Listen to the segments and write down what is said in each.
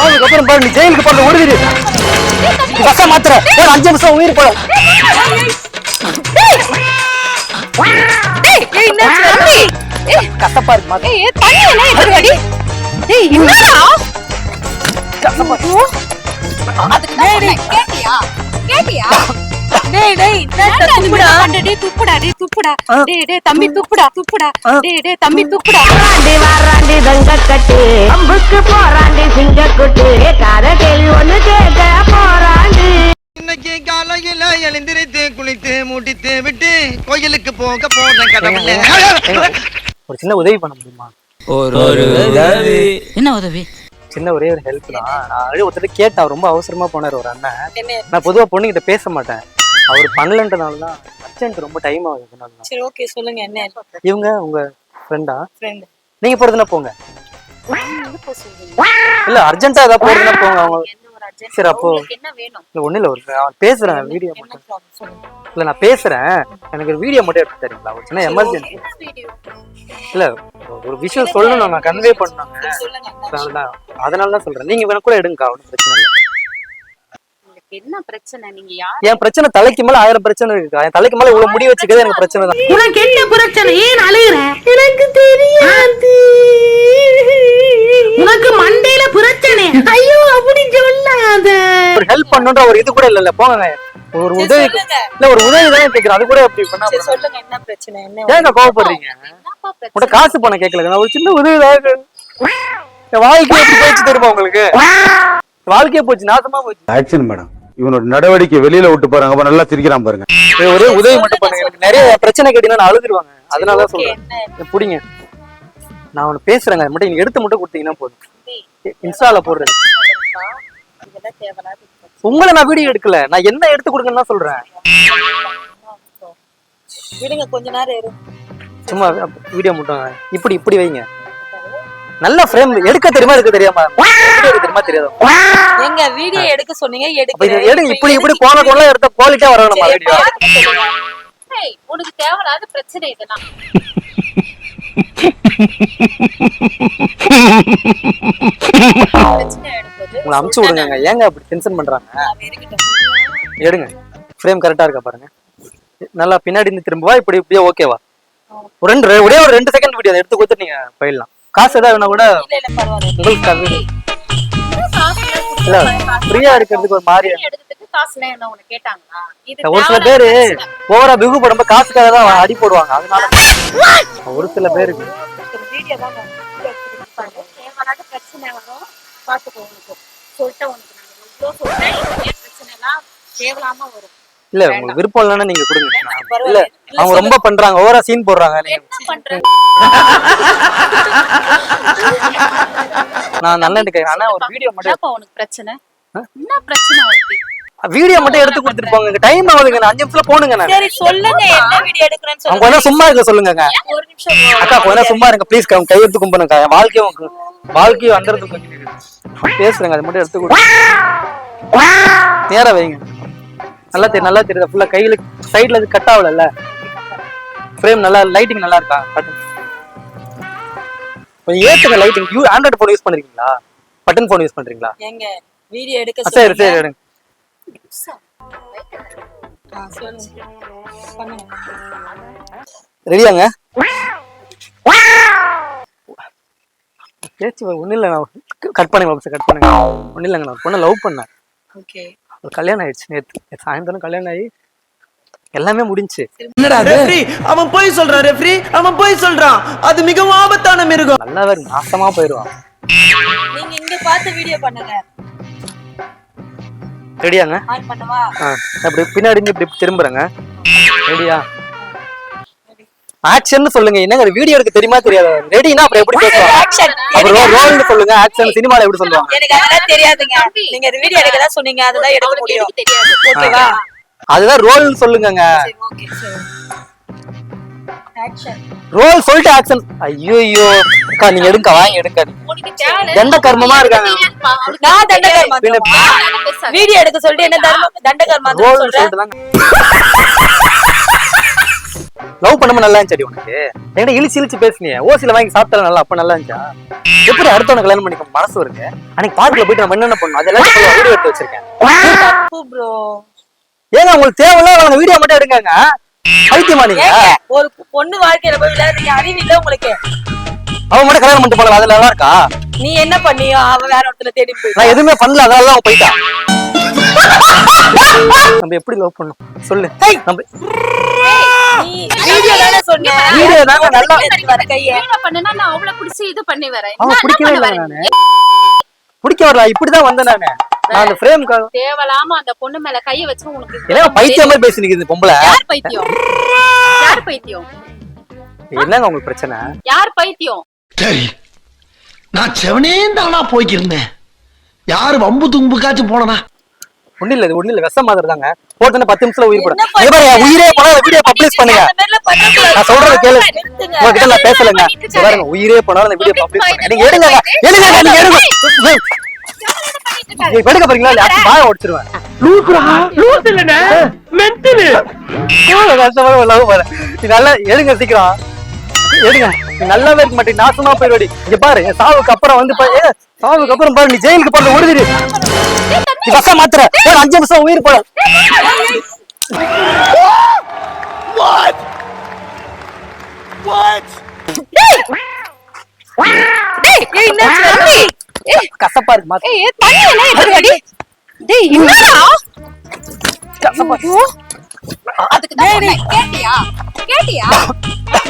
அதுக்கப்புறம் பாரு நீ ஜெயிலுக்கு போறது ஓடுதிரு பஸ்ஸை மாத்துற ஒரு அஞ்சு நிமிஷம் உயிர் போல கசப்பா இருக்கு. ஏய், ஏய், தண்ணி எல்லாம் எதுக்குடி? ஏய், என்னடா? அதுக்கு தான் சொன்னேன். கேட்டியா? கேட்டியா? டேய், டேய், துப்புடா? டேய், துப்புடா, டேய், துப்புடா. டேய், டேய், தம்பி துப்புடா, துப்புடா. டேய், டேய், தம்பி துப்புடா. வாராண்டி வாராண்டி தங்க கட்டு அம்புக்கு போராண்டி சிங்க குட்டு காத கேள்வி ஒண்ணு கேட்க போராண்டி. இன்னைக்கு காலையில எழுந்திருத்து குளித்து மூட்டித்து விட்டு கோயிலுக்கு போக போறேன் கடவுளே. ஒரு சின்ன உதவி பண்ண முடியுமா? என்ன உதவி? சின்ன ஒரே ஒரு ஹெல்ப் தான். நான் ஒருத்தர் கேட்டேன் அவர் ரொம்ப அவசரமா போனார் ஒரு அண்ணன். நான் பொதுவா பொண்ணுகிட்ட பேச மாட்டேன். அவர் பண்ணலன்றனால தான் அர்ஜென்ட் ரொம்ப டைம் ஆகுது அதனால தான். சரி ஓகே சொல்லுங்க என்ன? இவங்க உங்க ஃப்ரெண்டா ஃப்ரெண்ட் நீங்க போறதுன்னா போங்க. இல்ல அர்ஜென்ட்டா ஏதாவது போறதுன்னா போங்க அவங்க சரி அப்போ என்ன வேணும்? இல்ல ஒண்ணு இல்ல ஒரு பேசுறேன் வீடியோ மட்டும். இல்ல நான் பேசுறேன். எனக்கு ஒரு வீடியோ மட்டும் எடுத்து தரீங்களா? ஒரு சின்ன எமர்ஜென்சி இல்ல ஒரு விஷயம் சொல்லணும் நான் கன்வே பண்ணாங்க அதனால தான் சொல்றேன். நீங்க வேணா கூட எடுங்கக்கா ஒன்றும் பிரச்சனை இல்லை. என்ன பிரச்சனை? நீங்க யார்? என் பிரச்சனை தலைக்கு மேல ஆயிரம் பிரச்சனை இருக்குக்கா என் தலைக்கு மேல இவ்வளவு முடி வச்சுக்கிறது எனக்கு பிரச்சனை தான். உனக்கு என்ன பிரச்சனை? ஏன் அழுகுற? எனக்கு தெரியாது. உனக்கு மண்டையில பிரச்சனை. ஐயோ அப்படி சொல்லாத. ஒரு ஹெல்ப் பண்ணுன்ற ஒரு இது கூட இல்ல போங்க. ஒரு உதவி இல்ல ஒரு உதவி தான் கேக்குறேன். அது கூட அப்படி பண்ணா சொல்லுங்க என்ன பிரச்சனை? என்ன ஏங்க கோவப்படுறீங்க? என்னப்பா பிரச்சனை? உங்கள்ட்ட காசு பணம் கேட்கல நான் ஒரு சின்ன உதவி தான் வாழ்க்கை எப்படி போச்சு தெரியுமா உங்களுக்கு? வாழ்க்கையே போச்சு நாசமா போச்சு. ஆக்ஷன் மேடம் இவனோட நடவடிக்கை வெளியில விட்டு பாருங்க. அப்ப நல்லா சிரிக்கிறான் பாருங்க. ஒரே உதவி மட்டும் பண்ணுங்க. எனக்கு நிறைய பிரச்சனை கேட்டீங்கன்னா நான் அழுதுருவாங்க அதனால தான் சொல்றேன். புடிங்க. நான் ஒண்ணு பேசுறேங்க. அது மட்டும் நீங்க எடுத்து மட்டும் கொடுத்தீங்கன்னா போதும். இன்ஸ்டால போடுறது தேவையில்லாத உங்களை நான் வீடியோ எடுக்கல. நான் என்ன எடுத்து கொடுங்கன்னு தான் சொல்றேன். விடுங்க கொஞ்ச நேரம் சும்மா வீடியோ மட்டும் இப்படி இப்படி வைங்க. நல்ல ஃப்ரேம் எடுக்க தெரியுமா எடுக்க தெரியாமா? எடுக்க தெரியுமா தெரியாதா? எங்க வீடியோ எடுக்க சொன்னீங்க எடுக்க எடுங்க இப்படி இப்படி போன கொள்ள எடுத்த குவாலிட்டியா வரணும் வீடியோ உனக்கு தேவையில்லாத பிரச்சனை இதெல்லாம். உங்களை அமுச்சு விடுங்க ஏங்க அப்படி டென்ஷன் பண்றாங்க. எடுங்க. ஃப்ரேம் கரெக்டா இருக்கா பாருங்க. நல்லா பின்னாடி இருந்து திரும்பவா இப்படி இப்படியே ஓகேவா ஒரு ரெண்டு ஒரே ஒரு ரெண்டு செகண்ட் வீடியோ எடுத்து கொடுத்து நீங்க போயிடலாம். காசு ஏதாவது வேணா கூட உங்களுக்கு இல்ல ஃப்ரீயா இருக்கிறதுக்கு ஒரு மாதிரி எடுக்கிறதுக்கு ஒரு சில பேரு ஓவரா பிகு போடும்ப காசுக்காக தான் அடி போடுவாங்க. அதனால ஒரு சில பேருக்கு. பிரச்சனை பாத்துக்கோ உனக்கு. நான் சொல்றேன். ஏன் பிரச்சனைலாம் தேவையில்லாம வரும். இல்ல உங்களுக்கு விருப்பம் இல்லைன்னா நீங்க கொடுங்க. இல்ல அவங்க ரொம்ப பண்றாங்க. ஓவரா சீன் போடுறாங்க. நான் நல்ல கேட்கறேன் ஆனா ஒரு வீடியோ மட்டும் உனக்கு பிரச்சனை? என்ன பிரச்சனை வீடியோ மட்டும் எடுத்து கொடுத்துட்டு போங்க டைம் ஆகுதுங்க. நான் அஞ்சு நிமிஷத்துல போனுங்க நான். சரி சொல்லுங்க. என்ன வீடியோ எடுக்கிறேன்னு அவங்க கொஞ்சம் சும்மா இருக்க சொல்லுங்க ஒரு நிமிஷம் அக்கா கொஞ்சம் சும்மா இருங்க. ப்ளீஸ் கையெழுத்து கும்பிடுங்க. என் வாழ்க்கையும் உங்க- வாழ்க்கையும் வந்துறது பேசுறேங்க. அதை மட்டும் எடுத்து கொடுங்க. நேரா வைங்க. நல்லா தெரியும் நல்லா தெரியுது. ஃபுல்லா கையில சைடுல இது கட் ஆகல ஃப்ரேம் நல்லா லைட்டிங் நல்லா இருக்கா? பட்டன் கொஞ்சம் ஏத்துங்க lighting you Android phone use பண்றீங்களா பட்டன் ஃபோன் யூஸ் பண்றீங்களா? எங்க வீடியோ எடுக்க சரி சரி. எடுங்க. ரெடியாங்க பேச்சு ஒன்றும் இல்லை நான் கட் பண்ணுங்க கட் பண்ணுங்க. ஒன்றும் இல்லைங்க நான் பொண்ணை லவ் பண்ணேன். ஓகே ஒரு கல்யாணம் ஆயிடுச்சு. நேற்று சாயந்தரம் கல்யாணம் ஆகி எல்லாமே முடிஞ்சுச்சு ரெஃப்ரி அவன் போய் சொல்றான் ரெஃப்ரி அவன் போய் சொல்றான். அது மிகவும் ஆபத்தான மிருகம். நல்லாவே நாசமா போயிடுவான். நீங்க இங்க பார்த்து வீடியோ பண்ணுங்க. ரெடியாங்க ஆன் பண்ணவா? ஆ அப்படி பின்னாடி இருந்து இப்படி திரும்புறேங்க. ரெடியா ஆக்ஷன் சொல்லுங்க. என்னங்க வீடியோ எடுக்க தெரியுமா தெரியாதா? ரெடினா அப்புறம் எப்படி பேசுவாங்க ஆக்ஷன் அப்புறம் ரோல்னு சொல்லுங்க. ஆக்ஷன் சினிமால எப்படி சொல்லுவாங்க? எனக்கு அதெல்லாம் தெரியாதுங்க. நீங்க இந்த வீடியோ எடுக்க தான் சொன்னீங்க. அதுதான் எடுக்க முடியும். தெரியாது ஓகேவா அதுதான் ரோல்னு சொல்லுங்கங்க. ரோல் சொல்லிட்டு ஆக்ஷன் ஐயோ ஐயோ அக்கா நீங்க எடுங்க வாங்க தேவை தண்ட கர்மமா இருக்காங்க. நான் தண்டகர்மா வீடியோ எடுக்க சொல்லிட்டு என்ன தர்மம்? தண்டகர்மா ரோல் சொல்றேன். லவ் பண்ணும்போது நல்லா இருந்துச்சு உனக்கு? என்கிட்ட இழிச்சு இழிச்சு பேசுனியே. ஓசில வாங்கி சாப்பிட்டாலும் நல்லா அப்ப நல்லா இருந்துச்சா? எப்படி அடுத்தவனை கல்யாணம் பண்ணிக்க மனசு வருது அன்னைக்கு பார்க்ல போயிட்டு நம்ம என்னென்ன பண்ணோம் அதெல்லாம் வீடியோ எடுத்து வச்சிருக்கேன்? ப்ரோ ஏங்க உங்களுக்கு தேவையில்ல அவங்க வீடியோ மட்டும் எடுங்க பைத்தியமா நீங்க? ஒரு பொண்ணு வாழ்க்கையில போய் விளையாடுறீங்க அறிவு இல்ல உங்களுக்கு? அவன் மட்டும் கல்யாணம் பண்ணிட்டு போல அதுல நல்லா இருக்கா? நீ என்ன பண்ணியோ அவ வேற ஒருத்தர தேடி போய் நான் எதுவுமே பண்ணல அதனால அவன் போயிட்டான் நம்ம எப்படி லவ் பண்ணோம் சொல்லு. நம்ம வீடியோ தானே சொன்ன? வீடியோ தாங்க நல்லா வர. கைய வீடியோ பண்ணுனா நான் அவளை புடிச்சு இது பண்ணி வரேன் என்ன பிடிக்கவே இல்லை? நானு. பிடிக்க வரல இப்படிதான் வந்தேன் நானு. நான் அந்த ஃப்ரேம்க்காக தேவலாம அந்த பொண்ணு மேல கைய வச்சு உனக்கு ஏன்னா பைத்தியம் மாதிரி பேசி நிக்குது பொம்பளை? யார் பைத்தியம்? யார் பைத்தியம்? என்னங்க உங்களுக்கு பிரச்சனை? யார் பைத்தியம்? சரி நான் செவனே தானா போய்க்கிருந்தேன். யாரு வம்பு தும்புக்காச்சும் போனனா? ஒண்ணு இல்ல இது ஒண்ணு இல்ல விஷம் மாதிரி தாங்க போட்டோன்னே பத்து நிமிஷத்துல உயிர் போடும். உயிரே போனா வீடியோ பப்ளிஷ் பண்ணுங்க. நான் சொல்றத கேளு. உங்ககிட்ட நான் பேசலங்க. பாருங்க உயிரே போனாலும் அந்த வீடியோ பப்ளிஷ் பண்ணுங்க. நீங்க எடுங்க எடுங்க நீங்க எடுங்க. நீங்க எடுக்க போறீங்களா? இல்ல பாய உடைச்சிருவேன். எவ்வளவு கஷ்டமா லவ் பாரு நீ நல்லா எடுங்க சீக்கிரம். எடுங்க. நீ நல்லாவே இருக்க மாட்டேன். நாசமா போயிடுவாடி இங்க பாரு என் சாவுக்கு அப்புறம் வந்து சாவுக்கு அப்புறம் பாரு நீ ஜெயிலுக்கு போறது உறுதிடு. நீ பக்கா மாத்துற. அஞ்சு நிமிஷம் உயிர் போட டேய் ஏய்! என்னாச்சு தம்பி ஏய் கசப்பா இருக்கு மாத்து. ஏய் தண்ணி டேய் என்னடா? கசப்பா அதுக்கு தான். கேட்டியா? கேட்டியா?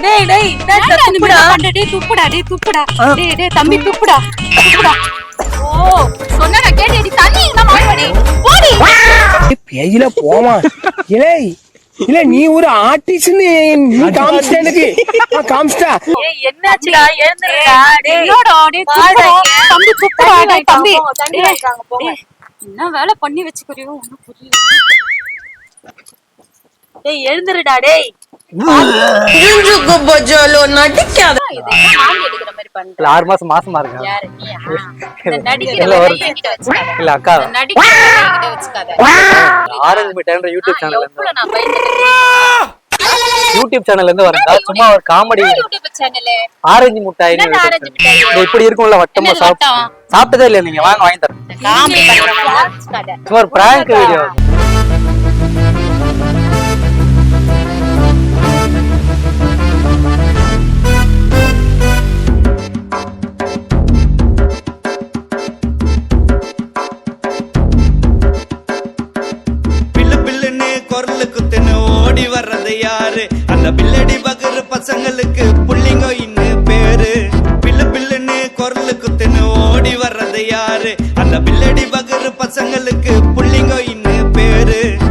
டேய் டேய் என்ன துப்புடா டேய் துப்புடா டேய் துப்புடா. டேய் டேய் தம்பி துப்புடா. துப்புடா. ஓ சொன்னா கேட்டியடி தண்ணி என்ன மாட்டடி போடி. பேயில போமா. இல்லை இல்ல நீ ஒரு ஆர்டிஸ்ட்னு நீ காமிச்சிட்டா. ஏய் என்னாச்சுடா எழுந்துருடா டேய் என்னடா. தம்பி துப்புடா என்ன வேலை பண்ணி வச்சுக்கிறியோ ஒண்ணும் புரியல. டேய் எழுந்துருடா டேய். ஆறு மாசம் மாசமா இல்ல, அக்கா. ஆரஞ்சு மிட்டாய்ன்ற யூடியூப் சேனல்ல இருந்து எவ்வளவு நான் பயந்துட்டேன். யூடியூப் சேனல்ல இருந்து வரேன் சும்மா ஒரு காமெடி சேனல் ஆரஞ்சு முட்டாய்? இப்படி இருக்கும்ல வட்டமா? சாப்பிட்டதே இல்ல நீங்க? வாங்க வாங்கி தரேன். சும்மா ஒரு பிராங்க் வீடியோ பில்லடி பகிர் பசங்களுக்கு